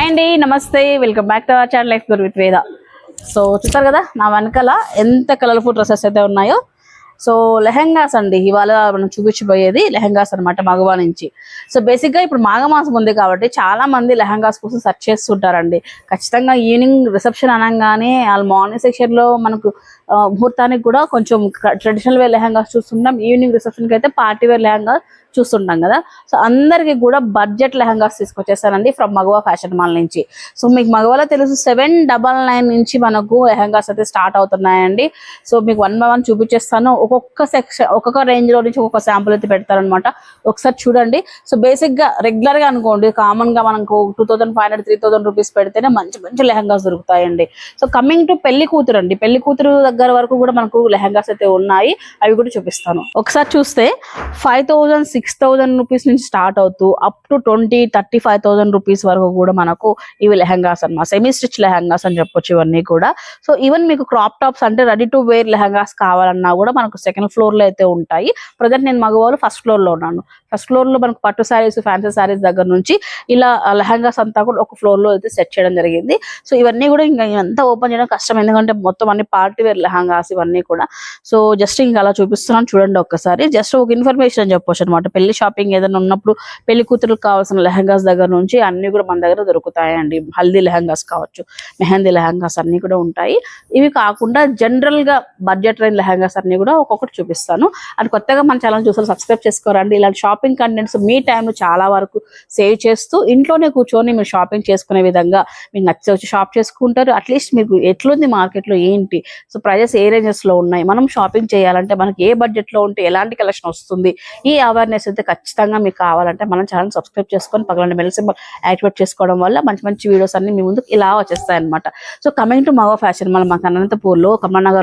Hi అండి నమస్తే. Welcome back to our channel life guru with Veda so చూస్తారు కదా నా వెనకాల ఎంత కలర్ఫుల్ డ్రెస్సెస్ అయితే ఉన్నాయో. సో లెహెంగాస్ అండి ఇవాళ మనం చూపించబోయేది లెహెంగాస్ అన్నమాట మగవా నుంచి. సో బేసిక్గా ఇప్పుడు మాఘమాసం ఉంది కాబట్టి చాలా మంది లెహెంగాస్ కోసం సెర్చ్ చేస్తుంటారండి. ఖచ్చితంగా ఈవినింగ్ రిసెప్షన్ అనగానే వాళ్ళ మార్నింగ్ సెక్షన్లో మనకు ముహూర్తానికి కూడా కొంచెం ట్రెడిషనల్ వేర్ లెహెంగాస్ చూస్తున్నాం. ఈవినింగ్ రిసెప్షన్కి అయితే పార్టీ వేర్ లెహెంగా చూస్తుంటాం కదా. సో అందరికి కూడా బడ్జెట్ లెహంగాస్ తీసుకొచ్చేసానండి ఫ్రమ్ మగవా ఫ్యాషన్ మాల్ నుంచి. సో మీకు మగవాలో తెలుసు సెవెన్ డబల్ నైన్ నుంచి మనకు లెహంగాస్ అయితే స్టార్ట్ అవుతున్నాయండి. సో మీకు వన్ బై వన్ చూపించేస్తాను. ఒక్కొక్క సెక్షన్ ఒక్కొక్క రేంజ్లో నుంచి ఒక్కొక్క శాంపుల్ అయితే పెడతారనమాట ఒకసారి చూడండి. సో బేసిక్గా రెగ్యులర్గా అనుకోండి. కామన్గా మనకు two thousand five hundred three thousand rupees పెడితేనే మంచి మంచి లెహంగాస్ దొరుకుతాయండి. సో కమింగ్ టు పెళ్ళి కూతురు అండి పెళ్ళి కూతురు దగ్గర దగ్గర వరకు కూడా మనకు లెహంగాస్ అయితే ఉన్నాయి. అవి కూడా చూపిస్తాను. ఒకసారి చూస్తే five thousand six thousand rupees నుంచి స్టార్ట్ అవుతూ up to twenty thirty five thousand rupees వరకు కూడా మనకు ఇవి లెహంగాస్ అనమాట సెమీ స్టిచ్ లెహంగాస్ అని చెప్పొచ్చు ఇవన్నీ కూడా. సో ఈవెన్ మీకు క్రాప్ టాప్స్ అంటే రెడీ టు వేర్ లెహంగాస్ కావాలన్నా కూడా మనకు సెకండ్ ఫ్లోర్లో అయితే ఉంటాయి. ప్రజెంట్ నేను మగవాళ్ళు ఫస్ట్ ఫ్లోర్లో ఉన్నాను. ఫస్ట్ ఫ్లోర్లో మనకు పట్టు శారీస్ ఫ్యాన్సీ శారీస్ దగ్గర నుంచి ఇలా లెహంగాస్ అంతా కూడా ఒక ఫ్లోర్లో అయితే సెట్ చేయడం జరిగింది. సో ఇవన్నీ కూడా ఇంకా అంతా ఓపెన్ చేయడం కష్టం. ఎందుకంటే మొత్తం అన్ని పార్టీ వేర్ లెహంగాస్ ఇవన్నీ కూడా. సో జస్ట్ ఇంకా అలా చూపిస్తున్నాను. చూడండి ఒక్కసారి. జస్ట్ ఒక ఇన్ఫర్మేషన్ అని చెప్పొచ్చు అనమాట పెళ్ళి షాపింగ్ ఏదైనా ఉన్నప్పుడు పెళ్ళి కూతురుకు కావాల్సిన లెహంగాస్ దగ్గర నుంచి అన్ని కూడా మన దగ్గర దొరుకుతాయండి. హల్దీ లెహంగాస్ కావచ్చు మెహందీ లెహంగాస్ అన్ని కూడా ఉంటాయి. ఇవి కాకుండా జనరల్గా బడ్జెట్ రేంజ్ లెహంగాస్ అన్ని కూడా ఒక్కొక్కటి చూపిస్తాను. అండ్ కొత్తగా మన ఛానల్ చూసారు సబ్స్క్రైబ్ చేసుకోరండి. ఇలాంటి షాపింగ్ కంటెంట్స్ మీ టైంను చాలా వరకు సేవ్ చేస్తూ ఇంట్లోనే కూర్చొని మీరు షాపింగ్ చేసుకునే విధంగా మీకు నచ్చి వచ్చి షాప్ చేసుకుంటారు. అట్లీస్ట్ మీకు ఎట్లుంది మార్కెట్లో ఏంటి? సో ప్రైజెస్ ఏ రేంజెస్లో ఉన్నాయి? మనం షాపింగ్ చేయాలంటే మనకి ఏ బడ్జెట్లో ఉంటే ఎలాంటి కలెక్షన్ వస్తుంది? ఈ అవేర్నెస్ అయితే ఖచ్చితంగా మీకు కావాలంటే మనం ఛానల్ సబ్స్క్రైబ్ చేసుకొని పక్కన బెల్ సింబల్ యాక్టివేట్ చేసుకోవడం వల్ల మంచి మంచి వీడియోస్ అన్ని మీ ముందుకు ఇలా వచ్చేస్తాయి అనమాట సో కమింగ్ టు మగ ఫ్యాషన్ మన మాకు అనంతపూర్లో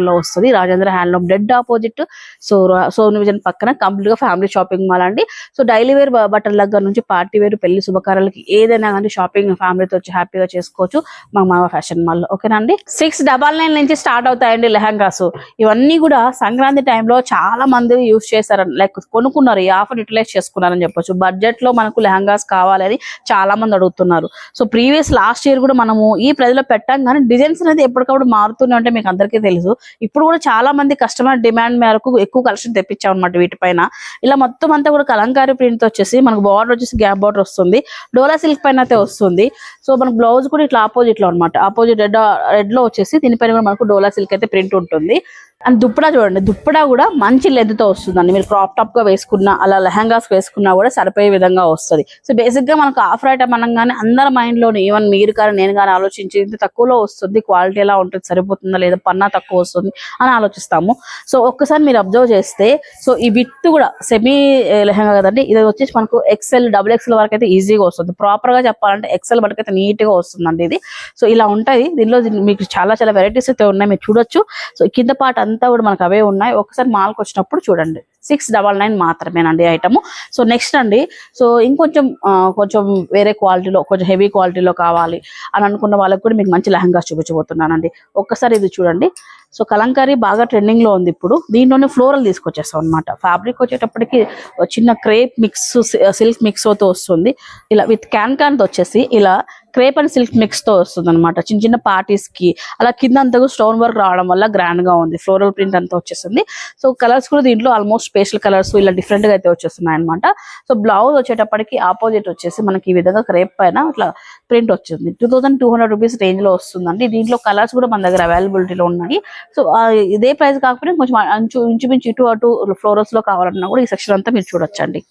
లో వస్తుంది. Rajendra handloom dead opposite so Sony vision పక్కన కంప్లీట్గా ఫ్యామిలీ షాపింగ్ మాల్ అండి. సో డైలీ వేర్ బట్టల దగ్గర నుంచి పార్టీ వేర్ పెళ్ళి శుభకార్యాలకి ఏదైనా కానీ షాపింగ్ ఫ్యామిలీతో వచ్చి హ్యాపీగా చేసుకోవచ్చు మా మావ ఫ్యాషన్ మాల్లో. ఓకేనా అండి? సిక్స్ డబల్ నైన్ నుంచి స్టార్ట్ అవుతాయండి లెహంగాస్ ఇవన్నీ కూడా సంక్రాంతి టైంలో చాలా మంది యూస్ చేశారు. లైక్ కొనుక్కున్నారు ఈ ఆఫర్ యూటిలైజ్ చేసుకున్నారని చెప్పొచ్చు. బడ్జెట్లో మనకు లెహంగాస్ కావాలని చాలా మంది అడుగుతున్నారు. సో ప్రీవియస్ లాస్ట్ ఇయర్ కూడా మనము ఈ ప్రజలో పెట్టాం కానీ డిజైన్స్ అనేది ఎప్పటికప్పుడు మారుతూనే ఉంటే మీకు అందరికీ తెలుసు. ఇప్పుడు కూడా చాలా మంది కస్టమర్ డిమాండ్ మేరకు ఎక్కువ కలెక్షన్ తెప్పించాం అనమాట వీటిపైన. ఇలా మొత్తం అంతా కూడా కలంకారీ ప్రింట్ వచ్చేసి మనకు బార్డర్ వచ్చేసి గ్యాప్ బార్డర్ వస్తుంది. డోలా సిల్క్ పైన అయితే వస్తుంది. సో మనకు బ్లౌజ్ కూడా ఇట్లా ఆపోజిట్లో అనమాట ఆపోజిట్ రెడ్ రెడ్లో వచ్చేసి దీనిపైన కూడా మనకు డోలా సిల్క్ అయితే ప్రింట్ ఉంటుంది. అండ్ దుప్పడా చూడండి దుప్పడా కూడా మంచి లెద్దుతో వస్తుందండి. మీరు క్రాప్ టాప్గా వేసుకున్నా అలా లెహంగాస్ వేసుకున్నా కూడా సరిపోయే విధంగా వస్తుంది. సో బేసిక్గా మనకు ఆఫర్ ఐటమ్ అనగానే అందరి మైండ్లోని ఈవెన్ మీరు కానీ నేను కానీ ఆలోచించి ఇంత తక్కువలో వస్తుంది క్వాలిటీ ఎలా ఉంటుంది సరిపోతుందా లేదా పన్నా తక్కువ వస్తుంది అని ఆలోచిస్తాము. సో ఒక్కసారి మీరు అబ్జర్వ్ చేస్తే సో ఈ విత్ కూడా సెమీ eh, లెహంగా కదండి ఇది వచ్చేసి మనకు ఎక్సెల్ డబుల్ ఎక్సెల్ వరకు అయితే ఈజీగా వస్తుంది. ప్రాపర్గా చెప్పాలంటే ఎక్సెల్ వరకు అయితే నీట్గా వస్తుందండి ఇది. సో ఇలా ఉంటాయి. దీనిలో మీకు చాలా చాలా వెరైటీస్ అయితే ఉన్నాయి. మీరు చూడొచ్చు. సో కింద పాట అంతా కూడా మనకు అవే ఉన్నాయి. ఒకసారి మాల్కి వచ్చినప్పుడు చూడండి. సిక్స్ డబల్ నైన్ మాత్రమేనండి ఐటమ్ సో నెక్స్ట్ అండి. సో ఇంకొంచెం కొంచెం వేరే క్వాలిటీలో కొంచెం హెవీ క్వాలిటీలో కావాలి అని అనుకున్న వాళ్ళకి కూడా మీకు మంచి లెహంగాస్ చూపించబోతున్నానండి. ఒక్కసారి ఇది చూడండి. సో కలంకారీ బాగా ట్రెండింగ్లో ఉంది ఇప్పుడు. దీంట్లోనే ఫ్లోరల్ తీసుకొచ్చేస్తాం అనమాట ఫ్యాబ్రిక్ వచ్చేటప్పటికి చిన్న క్రేప్ మిక్స్ సిల్క్ మిక్స్తో వస్తుంది. ఇలా విత్ క్యాన్ క్యాన్తో వచ్చేసి ఇలా క్రేప్ అండ్ సిల్క్ మిక్స్తో వస్తుంది అనమాట చిన్న చిన్న పార్టీస్కి అలా కింద అంతకు స్టోన్ వర్క్ రావడం వల్ల గ్రాండ్గా ఉంది. ఫ్లోరల్ ప్రింట్ అంతా వచ్చేసింది. సో కలర్స్ కూడా దీంట్లో ఆల్మోస్ట్ పేస్టల్ కలర్స్ ఇలా డిఫరెంట్గా అయితే వచ్చేస్తున్నాయి అనమాట సో బ్లౌజ్ వచ్చేటప్పటికి ఆపోజిట్ వచ్చేసి మనకి ఈ విధంగా క్రేప్ పైన ఇట్లా ప్రింట్ వచ్చింది. Two thousand two hundred rupees రేంజ్లో వస్తుందండి. దీంట్లో కలర్స్ కూడా మన దగ్గర అవైలబిలిటీలో ఉన్నాయి. సో ఇదే ప్రైస్ కాకపోతే కొంచెం అంచు ఇంచుమించు ఇటు అటు ఫ్లోరల్స్లో కావాలన్నా కూడా ఈ సెక్షన్ అంతా మీరు చూడొచ్చండి.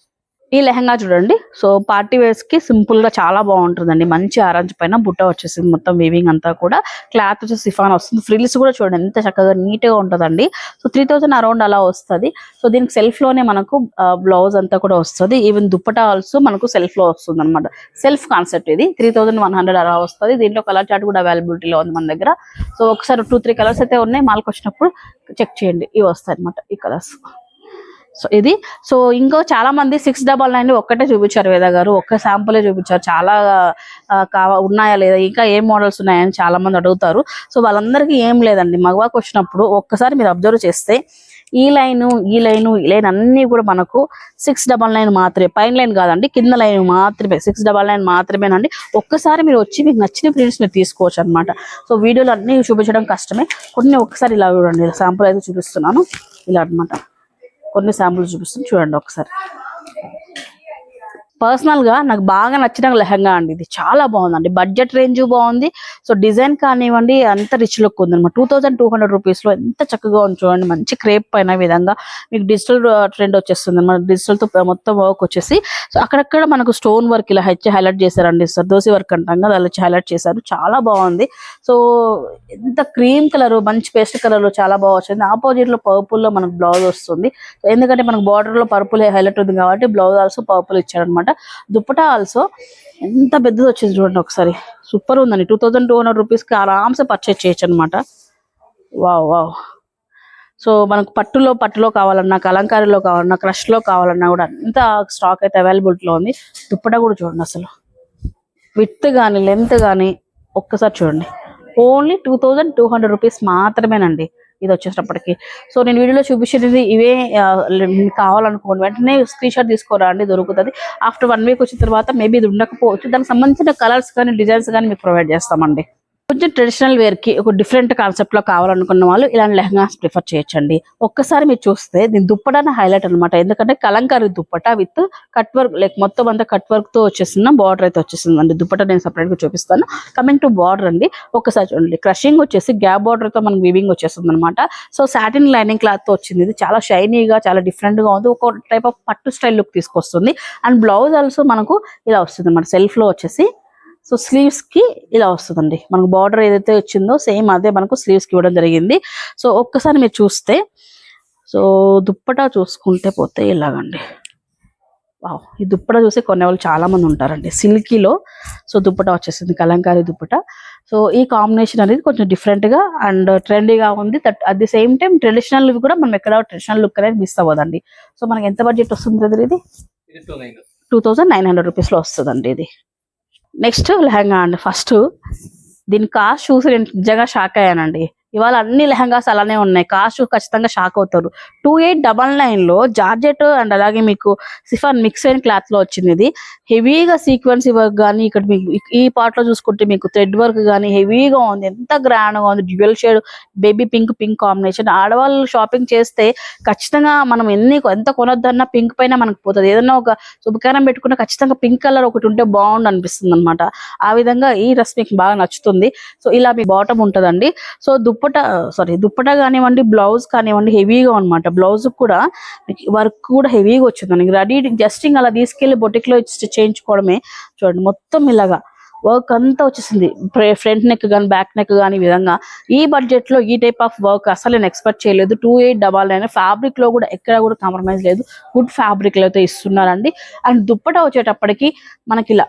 ఈ లెహంగా చూడండి. సో పార్టీ వేర్స్కి సింపుల్గా చాలా బాగుంటుందండి. మంచి ఆరెంజ్ పైన బుట్ట వచ్చేసింది మొత్తం వీవింగ్ అంతా కూడా. క్లాత్ వచ్చేసి సిఫాన్ వస్తుంది. ఫ్రిల్స్ కూడా చూడండి. ఎంత చక్కగా నీట్గా ఉంటుందండి. సో త్రీ థౌసండ్ అరౌండ్ అలా వస్తుంది. సో దీనికి సెల్ఫ్లోనే మనకు బ్లౌజ్ అంతా కూడా వస్తుంది. ఈవెన్ దుప్పట ఆల్సో మనకు సెల్ఫ్లో వస్తుంది అనమాట సెల్ఫ్ కాన్సెప్ట్ ఇది. త్రీ థౌసండ్ వన్ హండ్రెడ్ అలా వస్తుంది. దీంట్లో కలర్ చార్ట్ కూడా అవైలబిలిటీలో ఉంది మన దగ్గర. సో ఒకసారి టూ త్రీ కలర్స్ అయితే ఉన్నాయి. మాల్కి వచ్చినప్పుడు చెక్ చేయండి. ఇవి వస్తాయి అనమాట ఈ కలర్స్ సో ఇది. సో ఇంకో చాలా మంది సిక్స్ డబల్ నైన్ ఒక్కటే చూపించారు వేద గారు. ఒక్క శాంపులే చూపించారు. చాలా కావా కావ ఉన్నాయా లేదా? ఇంకా ఏం మోడల్స్ ఉన్నాయని చాలా మంది అడుగుతారు. సో వాళ్ళందరికీ ఏం లేదండి. మగవాకి వచ్చినప్పుడు ఒక్కసారి మీరు అబ్జర్వ్ చేస్తే ఈ లైను ఈ లైను ఈ లైన్ అన్ని కూడా మనకు సిక్స్ డబల్ నైన్ మాత్రమే. పైన లైన్ కాదండి. కింద లైన్ మాత్రమే. సిక్స్ డబల్ నైన్ మాత్రమేనండి. ఒక్కసారి మీరు వచ్చి మీకు నచ్చిన ప్రింట్స్ మీరు తీసుకోవచ్చు అనమాట సో వీడియోలు అన్ని చూపించడం కష్టమే. కొన్ని ఒక్కసారి ఇలా చూడండి. శాంపుల్ అయితే చూపిస్తున్నాను. ఇలా అన్నమాట. కొన్ని శాంపుల్స్ చూపిస్తాను చూడండి ఒకసారి. పర్సనల్గా నాకు బాగా నచ్చిన లెహంగా అండి ఇది. చాలా బాగుందండి. బడ్జెట్ రేంజ్ బాగుంది. సో డిజైన్ కానివ్వండి అంత రిచ్ లుక్ ఉంది అనమాట టూ థౌసండ్ టూ హండ్రెడ్ రూపీస్లో ఎంత చక్కగా ఉంది చూడండి. మంచి క్రేప్ పైన విధంగా మీకు డిజిటల్ ట్రెండ్ వచ్చేస్తుంది అనమాట డిజిటల్తో మొత్తం వర్క్ వచ్చేసి. సో అక్కడక్కడ మనకు స్టోన్ వర్క్ ఇలా హెచ్ హైలైట్ చేశారండి. సర్దోసి వర్క్ అంటాం కదా అలా హైలైట్ చేశారు. చాలా బాగుంది. సో ఎంత క్రీమ్ కలర్ మంచి పేస్ట్ కలర్లో చాలా బాగా వచ్చింది. ఆపోజిట్లో పర్పుల్లో మనకు బ్లౌజ్ వస్తుంది. ఎందుకంటే మనకు బార్డర్లో పర్పుల్ హైలైట్ ఉంది కాబట్టి బ్లౌజ్ ఆల్సో పర్పుల్ ఇచ్చారనమాట దుప్పటా ఆల్సో ఎంత పెద్దది వచ్చింది చూడండి ఒకసారి. సూపర్ ఉందండి. టూ థౌజండ్ టూ హండ్రెడ్ రూపీస్కి ఆరామ్సే పర్చేజ్ చేయొచ్చు అనమాట వావ్ వావ్ సో మనకు పట్టులో పట్టులో కావాలన్నా కలంకారీలో కావాలన్నా క్రష్లో కావాలన్నా కూడా అంత స్టాక్ అయితే అవైలబిలిటీలో ఉంది. దుప్పటా కూడా చూడండి అసలు. విత్ కానీ లెంత్ కానీ ఒక్కసారి చూడండి. Only two thousand two hundred rupees మాత్రమేనండి. ఇది వచ్చేటప్పటికి సో నేను వీడియోలో చూపించేది ఇవే కావాలనుకోండి. వెంటనే స్క్రీన్ షాట్ తీసుకోరా అండి దొరుకుతుంది. ఆఫ్టర్ వన్ వీక్ వచ్చిన తర్వాత మేబీ ఇది ఉండకపోవచ్చు. దానికి సంబంధించిన కలర్స్ కానీ డిజైన్స్ కానీ మీకు ప్రొవైడ్ చేస్తామండి. కొంచెం ట్రెడిషనల్ వేర్కి ఒక డిఫరెంట్ కాన్సెప్ట్లో కావాలనుకున్న వాళ్ళు ఇలాంటి లెహంగాస్ ప్రిఫర్ చేయొచ్చండి. ఒక్కసారి మీరు చూస్తే దీని దుప్పటానే హైలైట్ అన్నమాట. ఎందుకంటే kalamkari dupatta with cut work like మొత్తం అంతా కట్ వర్క్తో వచ్చేసిన బార్డర్ అయితే వచ్చేసింది అండి దుప్పట నేను సపరేట్గా చూపిస్తాను. కమింగ్ టు బార్డర్ అండి ఒక్కసారి చూడండి. క్రషింగ్ వచ్చేసి గ్యాప్ బార్డర్తో మనకి వివింగ్ వచ్చేస్తుంది అనమాట సో సాటిన్ లైనింగ్ క్లాత్తో వచ్చింది. ఇది చాలా షైనీగా చాలా డిఫరెంట్గా ఉంది. ఒక టైప్ ఆఫ్ పట్టు స్టైల్ లుక్ తీసుకొస్తుంది. అండ్ బ్లౌజ్ ఆల్సో మనకు ఇలా వస్తుంది అనమాట సెల్ఫ్లో వచ్చేసి సో స్లీవ్స్కి ఇలా వస్తుందండి. మనకు బార్డర్ ఏదైతే వచ్చిందో సేమ్ అదే మనకు స్లీవ్స్కి ఇవ్వడం జరిగింది. సో ఒక్కసారి మీరు చూస్తే సో దుప్పటా చూసుకుంటే పోతే ఇలాగండి వావ్! ఈ దుప్పటా చూసి కొనే వాళ్ళు చాలా మంది ఉంటారండి. సిల్కీలో సో దుప్పటా వచ్చేసింది కలంకారీ దుప్పటా. సో ఈ కాంబినేషన్ అనేది కొంచెం డిఫరెంట్గా అండ్ ట్రెండీగా ఉంది. At the same time traditional కూడా మనం ఎక్కడ ట్రెడిషనల్ లుక్ అనేది మిస్ అవ్వదండి. సో మనకి ఎంత బడ్జెట్ వస్తుంది ఇది? టూ థౌజండ్ నైన్ హండ్రెడ్ రూపీస్లో వస్తుందండి ఇది. నెక్స్ట్ లెహంగా అండి. ఫస్ట్ దీని కాస్ట్ చూసి నేను నిజంగా షాక్ అయ్యానండి. ఇవాళ అన్ని లెహంగాస్ అలానే ఉన్నాయి. కాస్ట్ ఖచ్చితంగా షాక్ అవుతారు. టూ ఎయిట్ డబల్ నైన్లో జార్జెట్ అండ్ అలాగే మీకు సిఫాన్ మిక్స్ అయిన క్లాత్లో వచ్చింది ఇది. హెవీగా సీక్వెన్స్ వర్క్ కానీ ఇక్కడ మీకు ఈ- పార్ట్లో చూసుకుంటే మీకు థ్రెడ్ వర్క్ కానీ హెవీగా ఉంది. ఎంత గ్రాండ్గా ఉంది. Dual shade baby pink pink combination ఆడవాళ్ళు షాపింగ్ చేస్తే ఖచ్చితంగా మనం ఎన్ని ఎంత కొనొద్దన్నా పింక్ పైన మనకు పోతుంది. ఏదన్నా ఒక శుభకారం పెట్టుకున్న ఖచ్చితంగా పింక్ కలర్ ఒకటి ఉంటే బాగుండు అనిపిస్తుంది అనమాట ఆ విధంగా ఈ డ్రెస్ మీకు బాగా నచ్చుతుంది. సో ఇలా మీ బాటమ్ ఉంటదండి. సో దుప్పట సారీ దుప్పట కానివ్వండి బ్లౌజ్ కానివ్వండి హెవీగా అనమాట బ్లౌజ్ కూడా వర్క్ కూడా హెవీగా వచ్చింది. రెడీ జస్ట్ ఇంకా అలా తీసుకెళ్ళి బొటిక్లో ఇచ్చి చేయించుకోవడమే. చూడండి మొత్తం ఇలాగా. వర్క్ అంతా వచ్చేసింది. ఫ్రంట్ నెక్ కానీ బ్యాక్ నెక్ కానీ విధంగా. ఈ బడ్జెట్లో ఈ టైప్ ఆఫ్ వర్క్ అసలు నేను ఎక్స్పెక్ట్ చేయలేదు. టూ ఎయిట్ డబల్ నైన్ ఫ్యాబ్రిక్లో కూడా ఎక్కడ కూడా కాంప్రమైజ్ లేదు. గుడ్ ఫ్యాబ్రిక్ అయితే ఇస్తున్నారండి. అండ్ దుప్పట వచ్చేటప్పటికి మనకి ఇలా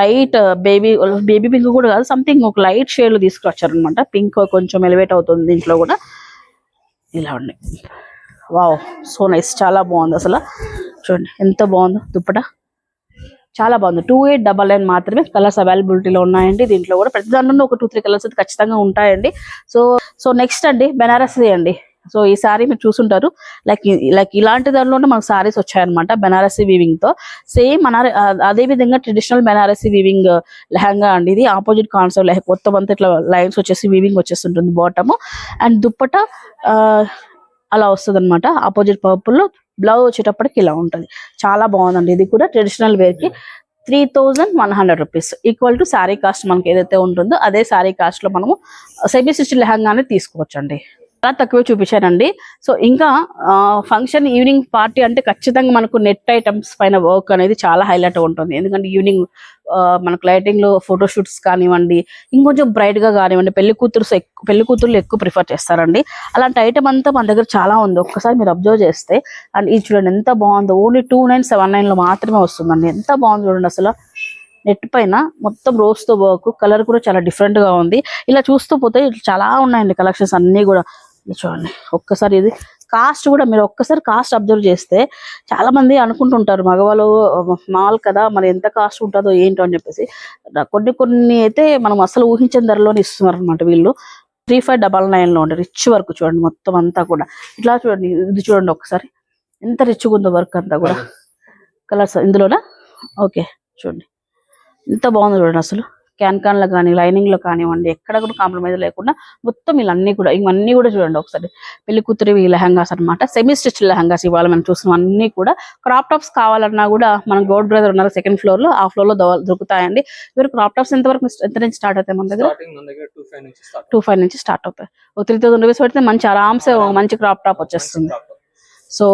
లైట్ బేబీ బేబీ పింక్ కూడా కాదు సంథింగ్ ఒక లైట్ షేడ్ తీసుకొచ్చారు అనమాట పింక్ కొంచెం ఎలివేట్ అవుతుంది దీంట్లో కూడా. ఇలా ఉండి వావ్ సో నైస్ చాలా బాగుంది అసలు. చూడండి ఎంత బాగుందో దుప్పట. చాలా బాగుంది. టూ ఎయిట్ డబల్ నైన్ మాత్రమే కలర్స్ అవైలబిలిటీలో ఉన్నాయండి. దీంట్లో కూడా ప్రతి దాంట్లో ఒక టూ త్రీ కలర్స్ అయితే ఖచ్చితంగా ఉంటాయండి. సో సో నెక్స్ట్ అండి బెనారసీ అండి. సో ఈ సారీ మీరు చూసుంటారు. లైక్ లైక్ ఇలాంటి దానిలోనే మనకు సారీస్ వచ్చాయన్నమాట బెనారసీ వీవింగ్తో. సేమ్ మన అదే విధంగా ట్రెడిషనల్ బెనారసీ వీవింగ్ లెహంగా అండి ఇది. ఆపోజిట్ కాన్సెప్ట్ లైక్ మొత్తం అంతా ఇట్లా లైన్స్ వచ్చేసి వీవింగ్ వచ్చేస్తుంటుంది బాటమ్ అండ్ దుప్పట ఆ, అలా వస్తుంది అనమాట ఆపోజిట్ పర్పుల్లో బ్లౌజ్ వచ్చేటప్పటికి ఇలా ఉంటుంది. చాలా బాగుందండి. ఇది కూడా ట్రెడిషనల్ వేర్కి three thousand one hundred rupees. Equal to sari cost మనకి ఏదైతే ఉంటుందో అదే శారీ కాస్ట్లో మనము సెమీ స్టిచ్ లెహంగానే తీసుకోవచ్చండి. చాలా తక్కువే చూపించానండి సో ఇంకా ఫంక్షన్ ఈవినింగ్ పార్టీ అంటే ఖచ్చితంగా మనకు నెట్ ఐటమ్స్ పైన వర్క్ అనేది చాలా హైలైట్ ఉంటుంది. ఎందుకంటే ఈవినింగ్ మనకు లైటింగ్లో ఫోటో షూట్స్ కానివ్వండి ఇంకొంచెం బ్రైట్గా కానివ్వండి పెళ్ళి కూతురు పెళ్ళి కూతుర్లు ఎక్కువ ప్రిఫర్ చేస్తారండి. అలాంటి ఐటమ్ అంతా మన దగ్గర చాలా ఉంది. ఒక్కసారి మీరు అబ్జర్వ్ చేస్తే అండ్ ఇది చూడండి ఎంత బాగుందో. ఓన్లీ టూ నైన్ సెవెన్ నైన్లో మాత్రమే వస్తుందండి. ఎంత బాగుంది చూడండి అసలు. నెట్ పైన మొత్తం రోజ్తో వర్క్ కలర్ కూడా చాలా డిఫరెంట్గా ఉంది. ఇలా చూస్తూ పోతే చాలా ఉన్నాయండి కలెక్షన్స్ అన్ని కూడా. చూడండి. ఒక్కసారి ఇది కాస్ట్ కూడా మీరు ఒక్కసారి కాస్ట్ అబ్జర్వ్ చేస్తే చాలా మంది అనుకుంటుంటారు మగవాళ్ళు మాల్ కదా మరి ఎంత కాస్ట్ ఉంటుందో ఏంటో అని చెప్పేసి. కొన్ని కొన్ని అయితే మనం అసలు ఊహించిన ధరలోనే ఇస్తున్నారు అనమాట వీళ్ళు. త్రీ ఫైవ్ డబల్ నైన్లో ఉండే రిచ్ వర్క్ చూడండి మొత్తం అంతా కూడా. ఇట్లా చూడండి ఇది చూడండి ఒకసారి ఎంత రిచ్గా ఉందో వర్క్ అంతా కూడా. కలర్స్ ఇందులోనా? ఓకే చూడండి. ఎంత బాగుందో చూడండి అసలు. క్యాన్లో కానీ లైనింగ్లో కానివ్వండి ఎక్కడ కూడా కాంప్రమైజ్ లేకుండా మొత్తం ఇవన్నీ కూడా ఇవన్నీ కూడా చూడండి ఒకసారి. పెళ్ళి కూతురి లెహంగాస్ అన్నమాట. సెమీ స్టిచ్ లెహంగాస్ ఇవాళ మనం చూసిన అన్ని కూడా. క్రాప్ టాప్స్ కావాలన్నా కూడా మన గోల్డ్ బ్రదర్ ఉన్నారు సెకండ్ ఫ్లోర్లో ఆ ఫ్లోర్లో దొరుకుతాయండి. మీరు క్రాప్ టాప్స్ ఎంత వరకు ఎంత నుంచి స్టార్ట్ అవుతాయి మన దగ్గర? టూ ఫైవ్ నుంచి స్టార్ట్ అవుతాయి. త్రీ థౌసండ్ రూపీస్ పెడితే మంచి ఆరామ్సే మంచి క్రాప్ టాప్ వచ్చేస్తుంది. సో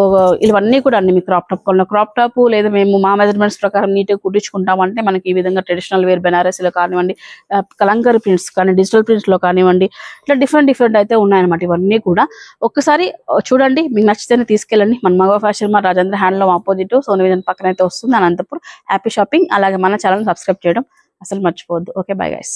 ఇవన్నీ కూడా అండి మీ క్రాప్ టాప్ కొన్న. క్రాప్ టాప్ లేదా మేము మా మెజర్మెంట్స్ ప్రకారం నీట్గా కుట్టించుకుంటామంటే మనకి ఈ విధంగా ట్రెడిషనల్ వేర్ బెనారసీలో కానివ్వండి ఆ, కలంకరీ ప్రింట్స్ కానీ డిజిటల్ ప్రింట్స్లో కానివ్వండి ఇట్లా డిఫరెంట్ డిఫరెంట్ అయితే ఉన్నాయన్నమాట ఇవన్నీ కూడా. ఒక్కసారి చూడండి మీకు నచ్చితేనే తీసుకెళ్ళండి. మన మగవ ఫ్యాషన్ మా రాజేంద్ర హ్యాండ్లో ఆపోజిట్ సోని పక్కన అయితే వస్తుంది. అనంతపూర్ హ్యాపీ షాపింగ్ అలాగే మన ఛానల్ సబ్స్క్రైబ్ చేయడం అసలు మర్చిపోవద్దు. Okay bye guys